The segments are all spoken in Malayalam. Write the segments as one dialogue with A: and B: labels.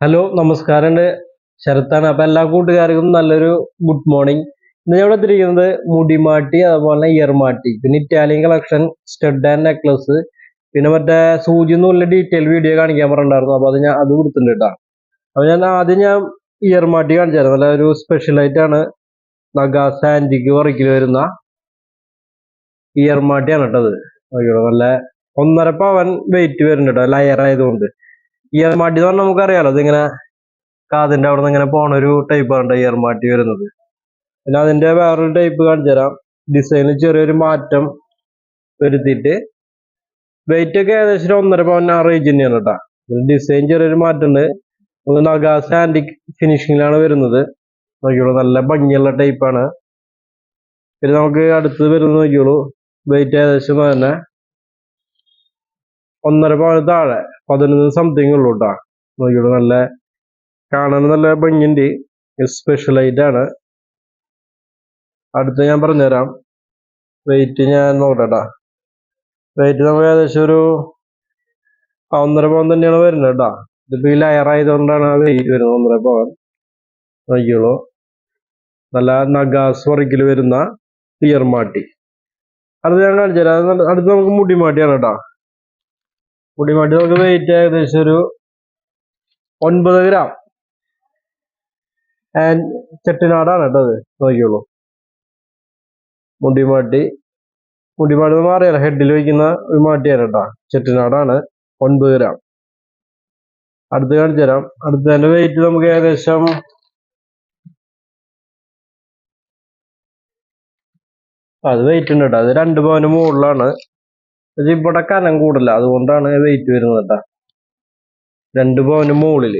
A: ഹലോ നമസ്കാരം ശരത്താണ്. അപ്പൊ എല്ലാ കൂട്ടുകാർക്കും നല്ലൊരു ഗുഡ് മോർണിംഗ് ഇന്ന് ഞാൻ ഇവിടെ എത്തിയിരിക്കുന്നത് മുടിമാട്ടി അതുപോലെ ഇയർമാട്ടി പിന്നെ Italian collection stud and necklace പിന്നെ മറ്റേ സൂചി എന്നുള്ള ഡീറ്റെയിൽ വീഡിയോ കാണിക്കാൻ പറഞ്ഞിട്ടുണ്ടായിരുന്നു. അപ്പോൾ അത് ഞാൻ അത് കൊടുത്തിട്ടുണ്ട് കേട്ടോ. അപ്പോൾ ഞാൻ ആദ്യം ഞാൻ ഇയർമാട്ടി കാണിച്ചായിരുന്നു നല്ല ഒരു സ്പെഷ്യൽ നഗാസ ആന്റിക്ക് വർക്കിൽ വരുന്ന ഇയർമാട്ടിയാണ് കേട്ടത് നോക്കിയോളൂ നല്ല ഒന്നര പവൻ വെയിറ്റ് വരുന്നുണ്ട് കേട്ടോ ലയർ ആയതുകൊണ്ട്. ഇയർമാട്ടി എന്ന് പറഞ്ഞാൽ നമുക്കറിയാലോ ഇതിങ്ങനെ കാതിന്റെ അവിടെ നിന്ന് ഇങ്ങനെ പോണ ഒരു ടൈപ്പ് ടൈപ്പാണ് ഇയർമാട്ടി വരുന്നത്. പിന്നെ അതിന്റെ വേറൊരു ടൈപ്പ് കാണിച്ചു തരാം. ഡിസൈനിൽ ചെറിയൊരു മാറ്റം വരുത്തിയിട്ട് വെയിറ്റ് ഒക്കെ ഏകദേശം ഒന്നര പവൻ ആ റേഞ്ച് തന്നെയാണ് കേട്ടോ. ഡിസൈൻ ചെറിയൊരു മാറ്റമുണ്ട്. നമുക്ക് നഗാസ് ആന്റിക് ഫിനിഷിങ്ങിലാണ് വരുന്നത്. നോക്കിയോളൂ നല്ല ഭംഗിയുള്ള ടൈപ്പാണ് പിന്നെ നമുക്ക് അടുത്തത് വരുന്നത് നോക്കിയോളൂ വെയിറ്റ് ഏകദേശം തന്നെ ഒന്നര പവന് താഴെ. പതിനൊന്ന് സംതിങ് ഉള്ളൂ കേട്ടോ നോക്കിയിട്ട് നല്ല കാണാൻ നല്ല ഭംഗിയുണ്ട്. സ്പെഷ്യൽ ആണ്. അടുത്ത ഞാൻ പറഞ്ഞുതരാം. വെയിറ്റ് ഞാൻ നോക്കട്ടെ വെയിറ്റ് നമുക്ക് ഏകദേശം ഒരു ഒന്നര പവൻ തന്നെയാണ് വരുന്നത് കേട്ടോ ഇതിപ്പോൾ ഈ ലയറായതുകൊണ്ടാണ് ആ വെയിറ്റ് വരുന്നത് ഒന്നര പവൻ നോക്കിയോളൂ നല്ല നഗാസ് വർക്കിൽ വരുന്ന ഇയർ മാട്ടി. അടുത്ത് ഞാൻ കാണിച്ചു തരാം അടുത്ത് നമുക്ക് മുടിമാട്ടിയാണ് കേട്ടോ മുടിമാട്ടി നമുക്ക് വെയിറ്റ് ഏകദേശം ഒരു ഒൻപത് ഗ്രാം ആൻഡ് ചെട്ടിനാടാണ് കേട്ടോ അത്. നോക്കിയുള്ളൂ മുടിമാട്ടി. മുടിമാട്ടി നമ്മൾ അറിയാലോ ഹെഡിൽ വയ്ക്കുന്ന ഒരു മാട്ടിയാണ് കേട്ടോ. ചെട്ടിനാടാണ് ഒൻപത് ഗ്രാം അടുത്ത് കാണിച്ചു തരാം. അടുത്തതിന്റെ വെയിറ്റ് നമുക്ക് ഏകദേശം അത് വെയിറ്റ് ഉണ്ട് കേട്ടോ. അത് രണ്ട് പവന് മുകളിലാണ്. ഇത് ഇവിടെ കനം കൂടില്ല. അതുകൊണ്ടാണ് വെയിറ്റ് വരുന്നത് കേട്ടാ. രണ്ട് പവന് മുകളിൽ.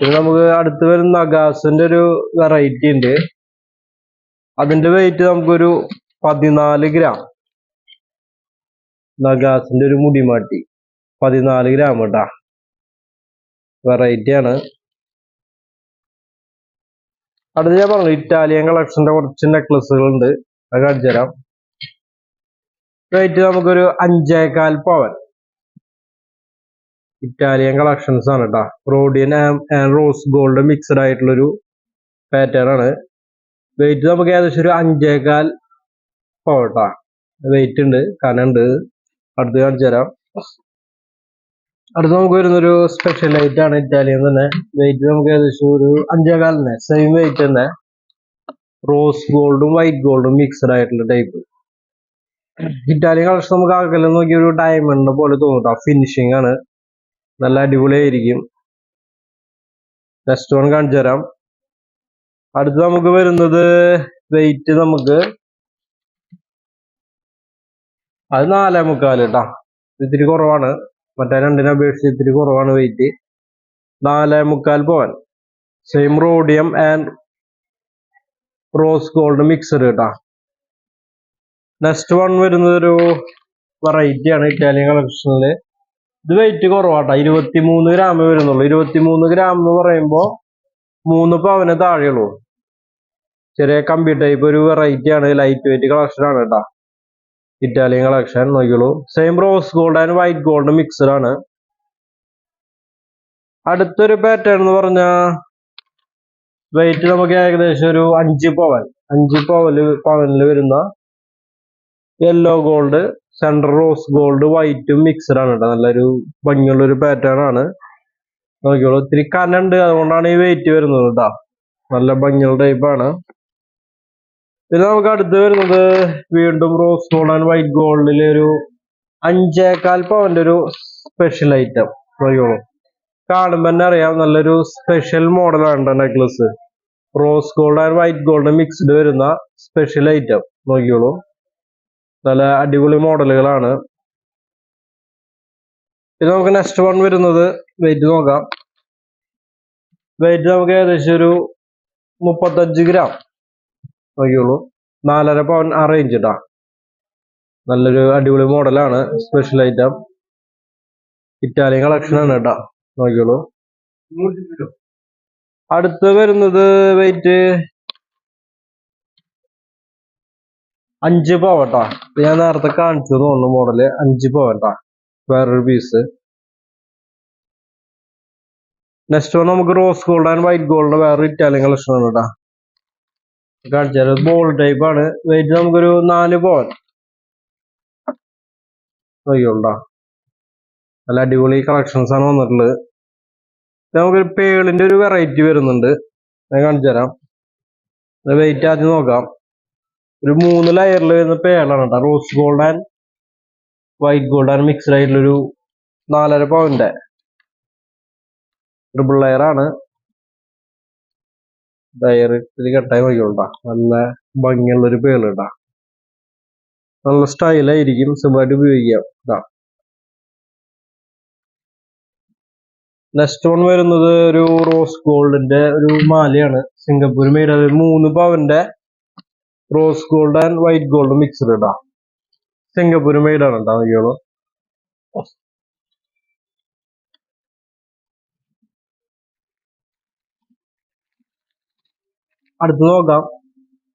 A: പിന്നെ നമുക്ക് അടുത്ത് വരുന്ന നഗാസിന്റെ ഒരു വെറൈറ്റി ഉണ്ട്. അതിന്റെ വെയിറ്റ് നമുക്കൊരു പതിനാല് ഗ്രാം നഗാസിന്റെ ഒരു മുടിമാട്ടി. പതിനാല് ഗ്രാം കേട്ടാ. വെറൈറ്റി ആണ്. അടുത്ത് ഞാൻ പറഞ്ഞു ഇറ്റാലിയൻ കളക്ഷന്റെ കുറച്ച് നെക്ലസുകൾ ഉണ്ട് അത് കാണിച്ചു തരാം റേറ്റ് നമുക്കൊരു അഞ്ചേകാൽ പവൻ ഇറ്റാലിയൻ കളക്ഷൻസ് ആണ് കേട്ടോ റോഡിയൻ റോസ് ഗോൾഡ് മിക്സഡ് ആയിട്ടുള്ളൊരു പാറ്റേൺ ആണ്. വെയിറ്റ് നമുക്ക് ഏകദേശം ഒരു അഞ്ചേകാൽ പവൻ കേട്ടോ വെയിറ്റ് ഉണ്ട് കനുണ്ട് അടുത്ത് കാണിച്ചു തരാം. അടുത്ത് നമുക്ക് വരുന്നൊരു സ്പെഷ്യൽ ലൈറ്റ് ആണ് ഇറ്റാലിയൻ തന്നെ. വെയിറ്റ് നമുക്ക് ഏകദേശം ഒരു അഞ്ചേകാൽ തന്നെ. സെയിം വെയിറ്റ് തന്നെ റോസ് ഗോൾഡും വൈറ്റ് ഗോൾഡും മിക്സഡ് ആയിട്ടുള്ള ടൈപ്പ് ഇറ്റാലിയൻ കളക്ഷൻ നമുക്ക് ആകെല്ലാം നോക്കി ഒരു ഡയമണ്ട് പോലെ തോന്നും ഫിനിഷിംഗ് ആണ്. നല്ല അടിപൊളിയായിരിക്കും. നെക്സ്റ്റ് വൺ കാണിച്ചു തരാം. അടുത്ത് നമുക്ക് വരുന്നത് വെയിറ്റ് നമുക്ക് അത് നാലേ മുക്കാൽ കേട്ടാ ഇത്തിരി കുറവാണ്. മറ്റേ രണ്ടിനെ അപേക്ഷിച്ച് ഇത്തിരി കുറവാണ് വെയിറ്റ് നാലേ മുക്കാൽ പോവാൻ. Same rhodium and rose gold mixed കേട്ടാ നെക്സ്റ്റ് വൺ വരുന്നത് ഒരു വെറൈറ്റി ആണ് ഇറ്റാലിയൻ കളക്ഷനിൽ ഇത് വെയിറ്റ് കുറവാട്ടോ. ഇരുപത്തി മൂന്ന് ഗ്രാമേ വരുന്നുള്ളൂ. ഇരുപത്തി മൂന്ന് ഗ്രാം എന്ന് പറയുമ്പോൾ മൂന്ന് പവന് താഴെയുള്ളൂ. ചെറിയ കമ്പി ടൈപ്പ് ഒരു വെറൈറ്റി ആണ്. ലൈറ്റ് വെയിറ്റ് കളക്ഷൻ ആണ് കേട്ടോ Italian collection നോക്കിയുള്ളൂ same rose gold and white gold mixed ആണ്. അടുത്തൊരു പാറ്റേൺ എന്ന് പറഞ്ഞാൽ വെയിറ്റ് നമുക്ക് ഏകദേശം ഒരു അഞ്ച് പവൻ. അഞ്ച് പവൽ പവനിൽ വരുന്ന yellow gold central rose gold വൈറ്റും മിക്സഡ് ആണ് കേട്ടോ. നല്ലൊരു ഭംഗിയുള്ള ഒരു പാറ്റേൺ ആണ്. നോക്കിയോളൂ ഒത്തിരി കനുണ്ട് അതുകൊണ്ടാണ് ഈ വെയിറ്റ് വരുന്നത് കേട്ടോ. നല്ല ഭംഗിയുള്ള ടൈപ്പാണ് പിന്നെ നമുക്ക് അടുത്ത് വരുന്നത് വീണ്ടും റോസ് ഗോൾഡ് ആൻഡ് വൈറ്റ് ഗോൾഡിലെ ഒരു അഞ്ചേക്കാൽ പവന്റെ ഒരു സ്പെഷ്യൽ ഐറ്റം നോക്കിയോളൂ കാണുമ്പോൾ തന്നെ അറിയാം നല്ലൊരു സ്പെഷ്യൽ മോഡലാണ് necklace rose gold and white gold mixed വരുന്ന സ്പെഷ്യൽ ഐറ്റം നോക്കിയോളൂ നല്ല അടിപൊളി മോഡലുകളാണ്. പിന്നെ നമുക്ക് നെക്സ്റ്റ് വൺ വരുന്നത് വെയിറ്റ് നോക്കാം. വെയിറ്റ് നമുക്ക് ഏകദേശം ഒരു മുപ്പത്തഞ്ച് ഗ്രാം നോക്കിയുള്ളൂ നാലര പവൻ ആ റേഞ്ച് ഇട്ടാ നല്ലൊരു അടിപൊളി മോഡലാണ് സ്പെഷ്യൽ ഐറ്റം ഇറ്റാലിയൻ കളക്ഷൻ ആണ് കേട്ടാ നോക്കിയുള്ളൂ അടുത്ത് വരുന്നത് വെയിറ്റ് അഞ്ച് പവട്ടാ. ഞാൻ നേരത്തെ കാണിച്ചു തോന്നുന്നു മോഡൽ അഞ്ച് പവട്ടാ. വേറൊരു പീസ് നെക്സ്റ്റ് വൺ നമുക്ക് rose gold and white gold വേറെ ഇറ്റാലിയൻ കളക്ഷൻ ആണ് കേട്ടോ കാണിച്ചാൽ ബോൾ ടൈപ്പ് ആണ്. വെയിറ്റ് നമുക്കൊരു നാല് പവൻ. നോക്കിയോണ്ടാ നല്ല അടിപൊളി കളക്ഷൻസ് ആണ് വന്നിട്ടുള്ളത്. നമുക്കൊരു പേളിന്റെ ഒരു വെറൈറ്റി വരുന്നുണ്ട്. ഞാൻ കാണിച്ചു തരാം വെയിറ്റ് ആദ്യം നോക്കാം. ഒരു മൂന്ന് ലെയറിൽ വരുന്ന പേളാണ് കേട്ടോ rose gold and white gold and mixed ആയിട്ടുള്ളൊരു നാലര പവന്റെ ട്രിപ്പിൾ ലെയർ ആണ്. ഡയറക്റ്റിൽ കെട്ടായി നോക്കിയോണ്ടാ നല്ല ഭംഗിയുള്ള ഒരു പേൾ കേട്ടാ നല്ല സ്റ്റൈലായിരിക്കും സുഖമായിട്ട് ഉപയോഗിക്കാം. ഇതാ നെക്സ്റ്റ് വൺ വരുന്നത് ഒരു റോസ് ഗോൾഡിന്റെ ഒരു മാലയാണ്. സിംഗപ്പൂർ മെയ്ഡ് അത് മൂന്ന് പവന്റെ rose gold and white gold mixed ഇടാ. സിംഗപ്പൂർ മെയ്ഡ് ആണ് ഇട്ടാ നോക്കിയോ അടുത്ത് നോക്കാം.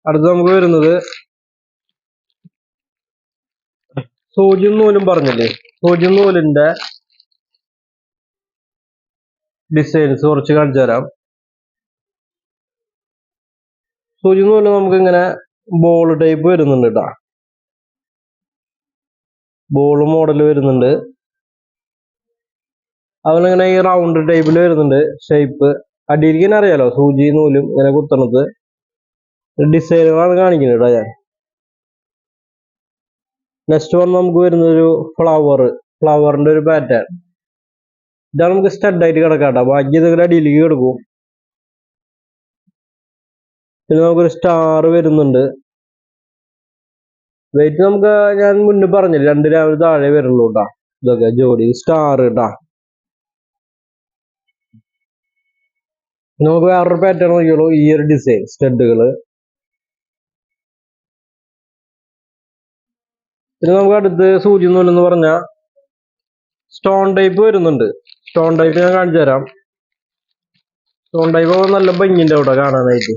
A: അടുത്ത് നമുക്ക് വരുന്നത് സൂചിയും നൂലും പറഞ്ഞില്ലേ? സൂചിയും നൂലിന്റെ ഡിസൈൻസ് കുറച്ച് കാണിച്ചു തരാം. സൂചി നൂൽ നമുക്ക് ഇങ്ങനെ ബോൾ ടൈപ്പ് വരുന്നുണ്ട് കേട്ടോ ബോൾ മോഡൽ വരുന്നുണ്ട്. അതുപോലെ ഈ റൗണ്ട് ടൈപ്പിൽ വരുന്നുണ്ട്. ഷേപ്പ് അടിയിരിക്കാൻ അറിയാലോ സൂചി നൂലും ഇങ്ങനെ കുത്തണത്. ഡിസൈനുകളാണ് കാണിക്കുന്നത് കേട്ടോ ഞാൻ. നെക്സ്റ്റ് വൺ നമുക്ക് വരുന്നൊരു ഫ്ലവർ ഫ്ലവറിന്റെ ഒരു പാറ്റേൺ ഇതാണ് നമുക്ക് സ്റ്റഡ് ആയിട്ട് കിടക്കാം കേട്ടോ ബാക്കി ഇതൊക്കെ അടിയിലേക്ക് കിടക്കും. പിന്നെ നമുക്കൊരു സ്റ്റാർ വരുന്നുണ്ട്. വെയിറ്റ് നമുക്ക് ഞാൻ മുന്നേ പറഞ്ഞില്ല രണ്ട് രാവിലെ താഴെ വരുള്ളൂ കേട്ടാ ഇതൊക്കെ ജോഡി സ്റ്റാർ കേട്ടാ നമുക്ക് വേറൊരു പാറ്റേൺ നോക്കിയുള്ളൂ ഈ ഒരു ഡിസൈൻ സ്റ്റഡുകൾ പിന്നെ നമുക്ക് അടുത്ത് സൂചി നൂലെന്ന് സ്റ്റോൺ ടൈപ്പ് വരുന്നുണ്ട്. സ്റ്റോൺ ടൈപ്പ് ഞാൻ കാണിച്ചു തരാം. സ്റ്റോൺ ടൈപ്പ് നല്ല ഭംഗിന്റെ അവിടെ കാണാനായിട്ട്.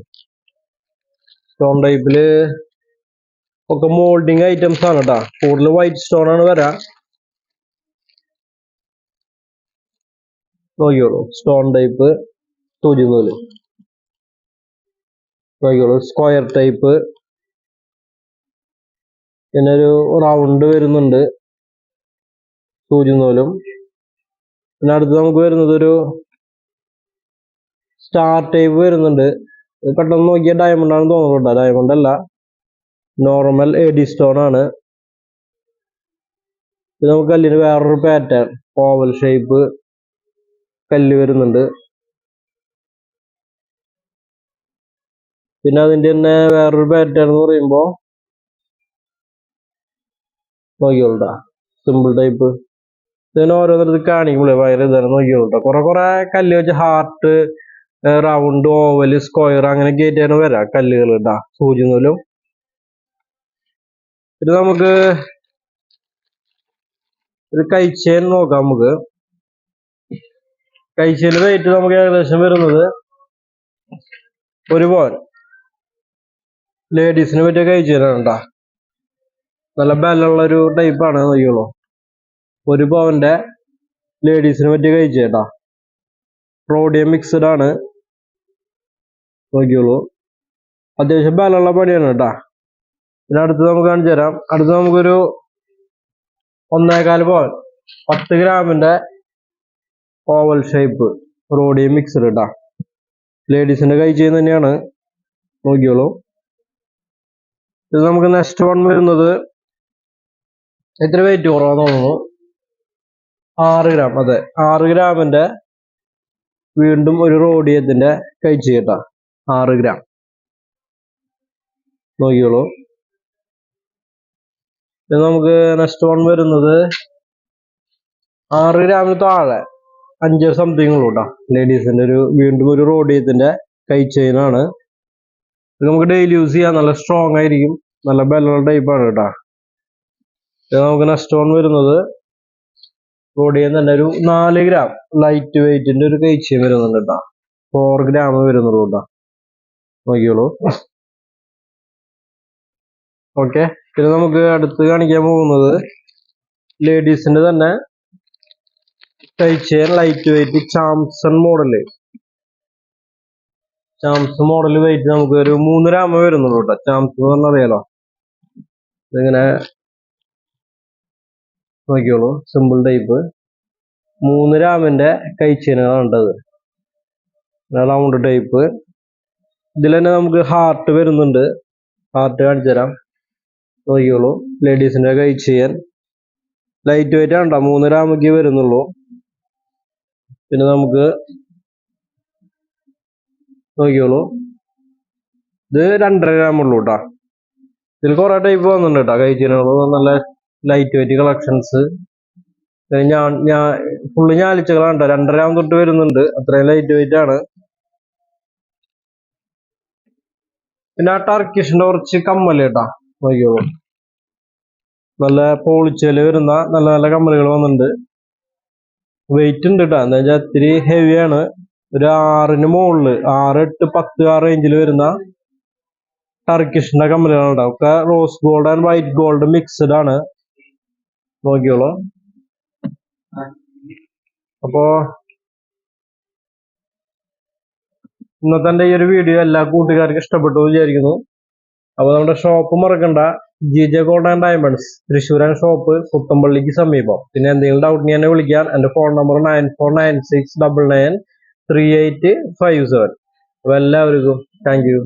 A: സ്റ്റോൺ ടൈപ്പിൽ ഒക്കെ മോൾഡിങ് ഐറ്റംസ് ആണ് കേട്ടാ കൂടുതൽ വൈറ്റ് സ്റ്റോൺ ആണ് വരാ. നോക്കിയോളൂ സ്റ്റോൺ ടൈപ്പ് സൂചി നൂൽ നോക്കിയോളൂ സ്ക്വയർ ടൈപ്പ് പിന്നെ ഒരു റൗണ്ട് വരുന്നുണ്ട്. സൂചി പിന്നെ അടുത്ത് നമുക്ക് വരുന്നത് ഒരു സ്റ്റാർ ടൈപ്പ് വരുന്നുണ്ട്. പെട്ടെന്ന് നോക്കിയ ഡയമണ്ട് ആണെന്ന് തോന്നുന്നുണ്ടോ ഡയമണ്ട് അല്ല. നോർമൽ എ ഡി സ്റ്റോൺ ആണ്. ഇത് നമുക്ക് കല്ലിന് വേറൊരു പാറ്റേൺ ഓവൽ ഷേപ്പ് കല്ല് വരുന്നുണ്ട്. പിന്നെ അതിന്റെ തന്നെ വേറൊരു പാറ്റേൺ എന്ന് പറയുമ്പോ നോക്കിയോളൂട്ടാ സിമ്പിൾ ടൈപ്പ് ഇതിന് ഓരോന്നിടത്ത് കാണിക്കുമ്പോഴേ ഭയങ്കര ഇതാണ് നോക്കിയോളൂട്ടാ കുറെ കുറെ കല്ല് വെച്ച് ഹാർട്ട് റൗണ്ട് ഓവൽ സ്ക്വയർ അങ്ങനെയൊക്കെ ആയിട്ടാണ് വരാം. കല്ലുകൾ ഇടാ. സൂചി നൂലും. ഇത് നമുക്ക് ഒരു കൈച്ചേൽ നോക്കാം നമുക്ക്. കൈച്ചേൽ റേറ്റ് നമുക്ക് ഏകദേശം വരുന്നത് ഒരു പോൻ ലേഡീസിന് പറ്റിയ കൈച്ചേലാണ് കേട്ടാ നല്ല ബലമുള്ള ഒരു ടൈപ്പാണ് നോക്കിയോളൂ ഒരു പവന്റെ ലേഡീസിന് പറ്റിയ കഴിച്ചേട്ടാ റോഡിയം മിക്സഡ് ആണ്. നോക്കിയോളൂ അത്യാവശ്യം ബലമുള്ള പണിയാണ് കേട്ടാ. പിന്നെ അടുത്ത് നമുക്ക് കാണിച്ചു തരാം. അടുത്ത് നമുക്കൊരു ഒന്നേകാൽ പവൻ. പത്ത് ഗ്രാമിന്റെ ഓവൽ ഷേപ്പ് റോഡി മിക്സഡ് കേട്ടാ. ലേഡീസിന്റെ കൈ ചെയ്യുന്ന തന്നെയാണ്. നോക്കിയോളൂ ഇത് നമുക്ക് നെക്സ്റ്റ് വൺ വരുന്നത് എത്ര വെയിറ്റ് കുറവാന്ന് തോന്നുന്നു. ആറ് ഗ്രാം. അതെ ആറ് ഗ്രാമിന്റെ വീണ്ടും ഒരു റോഡിയത്തിന്റെ കഴിച്ച് കേട്ടാ ആറ് ഗ്രാം ഇത് നമുക്ക് നെക്സ്റ്റ് വൺ വരുന്നത് ആറ് ഗ്രാമിന് താഴെ അഞ്ച് സംതിങ് ഉള്ളൂ കേട്ടോ ഒരു വീണ്ടും ഒരു റോഡിയത്തിന്റെ കൈ ചെയിനാണ് ഇത് നമുക്ക് ഡെയിലി യൂസ് ചെയ്യാം. നല്ല സ്ട്രോങ് ആയിരിക്കും. നല്ല ബെല്ലുള്ള ടൈപ്പാണ് കേട്ടോ ഇത് നമുക്ക് നെക്സ്റ്റ് വൺ വരുന്നത് റോഡിയം തന്നെ ഒരു നാല് ഗ്രാം ലൈറ്റ് വെയിറ്റിന്റെ ഒരു കൈ ചെയിൻ വരുന്നുണ്ട് കേട്ടോ ഫോർ ഗ്രാം വരുന്നുള്ളൂ കേട്ടോ നോക്കിയോളൂ ഓക്കെ. പിന്നെ നമുക്ക് അടുത്ത് കാണിക്കാൻ പോകുന്നത് ലേഡീസിന്റെ തന്നെ ടൈച്ചെയർ ലൈറ്റ് വെയിറ്റ് ചാംസൺ മോഡൽ ചാംസ് മോഡൽ വെയിറ്റ് നമുക്ക് ഒരു മൂന്ന് രാമ വരുന്നുള്ളൂ കേട്ടോ. ചാംസ് എന്ന് പറഞ്ഞാൽ അറിയാലോ? ഇതിങ്ങനെ നോക്കിയോളൂ സിമ്പിൾ ടൈപ്പ് മൂന്ന് രാമിന്റെ കൈച്ചേനുകളാണ് ഉണ്ടത് റൗണ്ട് ടൈപ്പ് ഇതിൽ തന്നെ നമുക്ക് ഹാർട്ട് വരുന്നുണ്ട്. ഹാർട്ട് കാണിച്ചു തരാം. നോക്കിയോളൂ ലേഡീസിന്റെ ചെയ്യാൻ ലൈറ്റ് വെയിറ്റ് ആണ് ട്ടോ മൂന്ന് രാമക്ക് വരുന്നുള്ളൂ. പിന്നെ നമുക്ക് നോക്കിയോളൂ ഇത് രണ്ടര ഗ്രാം ഉള്ളൂ കേട്ടോ ഇതിൽ കുറെ ടൈപ്പ് വന്നിട്ടുണ്ട് കേട്ടോ കൈച്ചീനുകൾ നല്ല ലൈറ്റ് വെയിറ്റ് കളക്ഷൻസ് ഞാൻ ഞാൻ ഫുള്ള് ഞാലിച്ചകളാണ് കേട്ടോ രണ്ടര ഗ്രാം തൊട്ട് വരുന്നുണ്ട്. അത്രയും ലൈറ്റ് വെയിറ്റ് ആണ്. പിന്നെ ആ ടർക്കിഷിന്റെ കുറച്ച് കമ്മൽ കേട്ടാ നോക്കിയോളൂ നല്ല പോളിച്ചൽ വരുന്ന നല്ല നല്ല കമ്മലുകൾ വന്നിട്ടുണ്ട്. വെയിറ്റ് ഉണ്ട് കേട്ടോ എന്താ വെച്ചാൽ ഇത്തിരി ഹെവിയാണ് ഒരു ആറിന് മുകളിൽ ആറ് എട്ട് പത്ത് ആ റേഞ്ചിൽ വരുന്ന ടർക്കിഷിന്റെ കമ്മലുകളാണ് കേട്ടോ ഒക്കെ rose gold and white gold mixed ആണ്. നോക്കിയോളൂ അപ്പോ ഇന്നത്തെ എന്റെ ഈ ഒരു വീഡിയോ എല്ലാ കൂട്ടുകാർക്കും ഇഷ്ടപ്പെട്ടു വിചാരിക്കുന്നു. അപ്പോൾ നമ്മുടെ ഷോപ്പ് മറക്കണ്ട. G J gold and diamonds തൃശ്ശൂരാൻ shop കുത്തമ്പള്ളിക്ക് സമീപം. പിന്നെ എന്തെങ്കിലും ഡൗട്ട് എന്നെ വിളിക്കാൻ എന്റെ phone number nine four nine six double nine three eight five seven അപ്പോൾ എല്ലാവർക്കും താങ്ക് യു